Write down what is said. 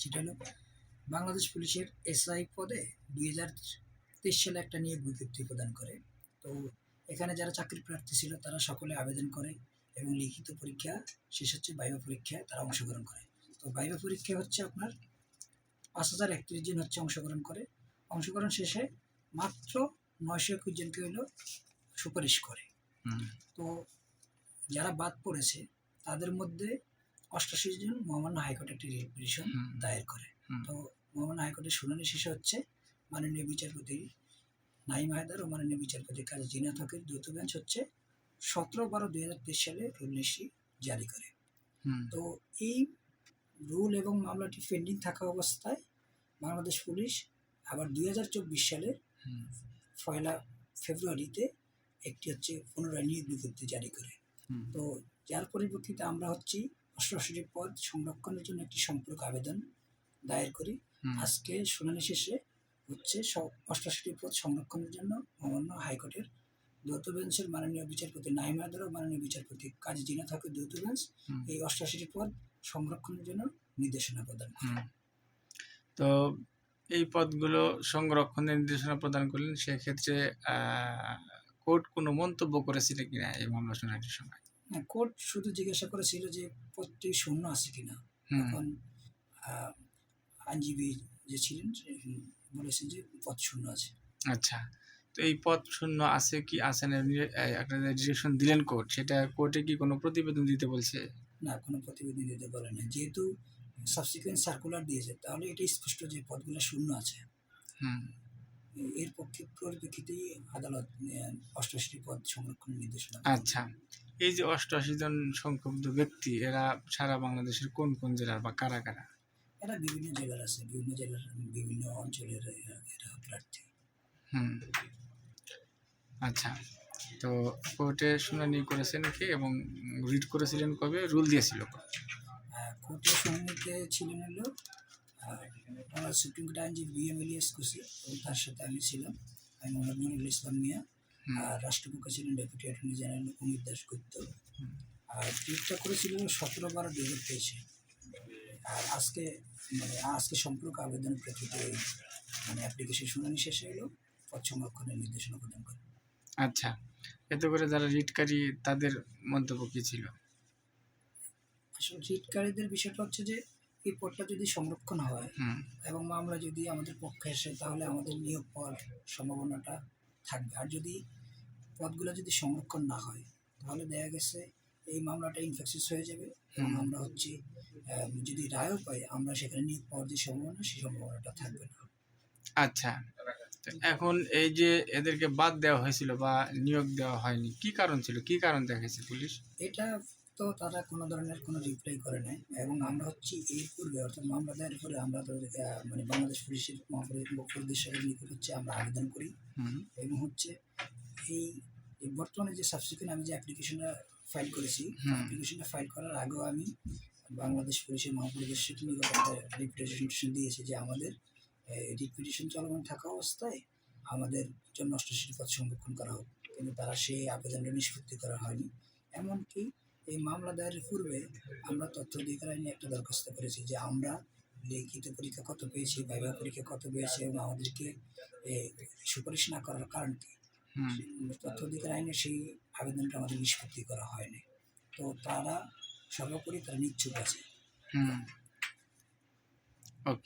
সেটা হলো বাংলাদেশ পুলিশের এসআই পদে দুই হাজার তেইশ সালে একটা নিয়োগ বিজ্ঞপ্তি প্রদান করে। তো এখানে যারা চাকরি প্রার্থী ছিল তারা সকলে আবেদন করে এবং লিখিত পরীক্ষা শেষ হচ্ছে বাইবা পরীক্ষায় তারা অংশগ্রহণ করে। তো বাইবা পরীক্ষা হচ্ছে আপনার পাঁচ হাজার একত্রিশ জন হচ্ছে অংশগ্রহণ করে। অংশগ্রহণ শেষে মাত্র নয়শো একুশ জনকে হলো সুপারিশ করে। তো যারা বাদ পড়েছে তাদের মধ্যে অষ্টাশি জন মহামান্য হাইকোর্টে একটি রিট পিটিশন দায়ের করে। তো মহামান্য হাইকোর্টের শুনানি শেষে হচ্ছে মাননীয় বিচারপতি নাইম হায়দার ও মাননীয় বিচারপতি কাজী জিনাত হকের দ্বৈত বেঞ্চ হচ্ছে সতেরো বারো দুই হাজার তেইশ সালে রুল লিস্টটি জারি করে। তো এই রুল এবং মামলাটি পেন্ডিং থাকা অবস্থায় বাংলাদেশ পুলিশ আবার দুই হাজার চব্বিশ সালের পয়লা ফেব্রুয়ারিতে একটি হচ্ছে পুনরায় নিয়োগ বিজ্ঞপ্তি জারি করে। তো যার পরিপ্রেক্ষিতে আমরা হচ্ছি অষ্টআশিটি পদ সংরক্ষণের জন্য একটি সম্পর্ক আবেদন দায়ের করি। আজকে শুনানি শেষে হচ্ছে সব অষ্টআশিটি পদ সংরক্ষণের জন্য অমান্য হাইকোর্টের দ্বৈত বেঞ্চের মাননীয় বিচারপতি নাইম হায়দার ও মাননীয় বিচারপতি কাজী জিনা থাকে দ্বৈত বেঞ্চ এই অষ্টআশিটি পদ সংরক্ষণের জন্য নির্দেশনা প্রদান। তো এই পদগুলো সংরক্ষণের নির্দেশনা প্রদান করলেন সেক্ষেত্রে কোর্ট কোনো মন্তব্য করেছিল কিনা এই মামলা শুনানির সময়? কোর্ট শুধু জিজ্ঞাসা করেছিল যে পদটি শূন্য আছে কিনা। তখন আইনজীবী যে ছিলেন বলেছেন যে পদ শূন্য আছে। আচ্ছা তো এই পদ শূন্য আছে কি আছে না একটা ডিরেকশন দিলেন কোর্ট সেটা কোর্টে কি কোনো প্রতিবেদন দিতে বলছে? না কোনো প্রতিবেদন দিতে বলে না যেহেতু সাবসিকুয়েন্ট সার্কুলার দিয়েছে তাহলে এটা স্পষ্ট যে পদগুলো শূন্য আছে। হুম। এর পক্ষে পরিপ্রেক্ষিতেই আদালত অষ্টআশিটি পদ সংরক্ষণের নির্দেশনা আচ্ছা। এই যে অষ্টআশি জন সংক্ষুব্ধ ব্যক্তি এরা সারা বাংলাদেশের কোন কোন জেলার বা কারা কারা? এরা বিভিন্ন জেলার আছে বিভিন্ন জেলার বিভিন্ন অঞ্চলের এরা প্রার্থী। হুম। আচ্ছা। তো কোর্টে শুনানি করেছেন কে এবং রিড করেছিলেন কবে? রুল দিয়েছিল কবে? কোর্টের শুনানিতে ছিলেন হলো আহ, আমার সুপ্রিম কোর্ট আইনজীবী বি এম ইলিয়াস কুসি এবং তার সাথে আমি ছিলাম। আমি মোহাম্মদ মনিরুল ইসলাম মিয়া। আর রাষ্ট্রপক্ষ ছিলেন deputy attorney general Amit Dasgupta. আর ট্রিপটা করেছিল সতেরো বারো দুই হাজার তেইশে। আর আজকে মানে আজকে সম্পর্ক আবেদন প্রেক্ষিতে মানে অ্যাপ্লিকেশন শুনানি শেষ হলো। পদ সংরক্ষণের নির্দেশনা প্রদান করে আচ্ছা। এতে করে যারা রিটকারী তাদের মন্তব্য কি ছিল? আসলে রিটকারীদের বিষয়টা হচ্ছে যে এই পদটা যদি সংরক্ষণ হয় এবং মামলা যদি আমাদের পক্ষে আসে তাহলে আমাদের নিয়োগ পাওয়ার সম্ভাবনাটা থাকবে। আর যদি পদগুলো যদি সংরক্ষণ না হয় তাহলে দেখা গেছে এই মামলাটা ইনফেকশাস হয়ে যাবে এবং আমরা হচ্ছে যদি রায়ও পাই আমরা সেখানে নিয়োগ পাওয়ার যে সম্ভাবনা সেই সম্ভাবনাটা থাকবে না। আচ্ছা এখন এই যে এদেরকে বাদ দেওয়া হয়েছিল বা নিয়োগ দেওয়া হয়নি কি কারণ ছিল? কি কারণ দেখাইছে পুলিশ? এটা তো তারা কোনো ধরনের কোনো রিপ্লাই করে নাই এবং আমরা হচ্ছে এই পূর্বে অর্থাৎ মামলা দায়ের পরে আমরা মানে বাংলাদেশ পুলিশের মহাপরিদর্শকের নিকট হচ্ছে আমরা আবেদন করি। হুম। এবং হচ্ছে এই বর্তমানে যে সাবসিকুয়েন্ট আমি যে অ্যাপ্লিকেশনটা ফাইল করেছি অ্যাপ্লিকেশনটা ফাইল করার আগেও আমি বাংলাদেশ পুলিশের মহাপরিদর্শক নিকট একটা রিপিটেশন দিয়েছি যে আমাদের রিপিটেশন চলমান থাকা অবস্থায় আমাদের জন্য অষ্টশীল পদ সংরক্ষণ করা হোক। কিন্তু তারা সেই আবেদনটা নিষ্পত্তি করা হয়নি। এমনকি এই মামলা দায়েরের পূর্বে আমরা তথ্য অধিকার আইনে একটা দরখাস্ত করেছি যে আমরা লিখিত পরীক্ষা কত পেয়েছি ভাইবা পরীক্ষা কত পেয়েছি এবং আমাদেরকে সুপারিশ না করার কারণ কি? তথ্য অধিকার আইনে সেই আবেদনটা আমাদের নিষ্পত্তি করা হয়নি। তো তারা সর্বোপরি তারা নিচ্ছুক আছে। হুম।